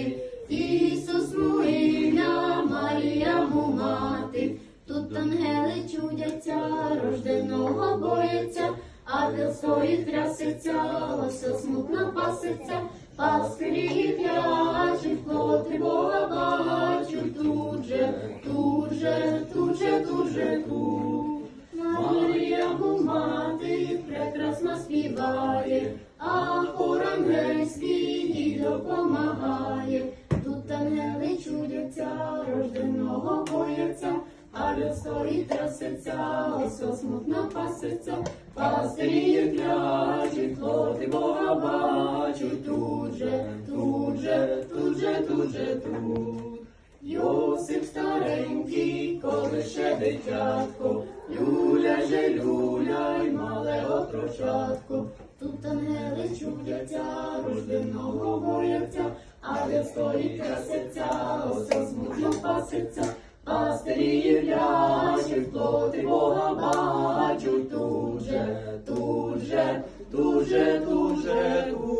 мати, Ісус милля, Марія му мати, тут ангели чудяться, рожденого бояться, а Ангел стоїть трясеться, лося смутно паситься, паскрі пляжуть, коти Бога бачу тут же, тут же, тут же, тут же тут. Марія му мати, прекрасно співає допомагає. Тут ангели чудяться, рожденого бояться, а люд стоїть трясеться, ось смутно паситься, пастирі клячуть, плоти Бога бачуть, тут же, тут же, тут же, тут же, тут. Йосип старенький, коли ще дитятко, люля же люля, отрочатко. Тут ангели чудяться, рожденого бояться, а де стоїть красиця, ось смутно паситься. Пастирі являють, плоти Бога бачуть, тут же, тут же, тут же, тут же, тут.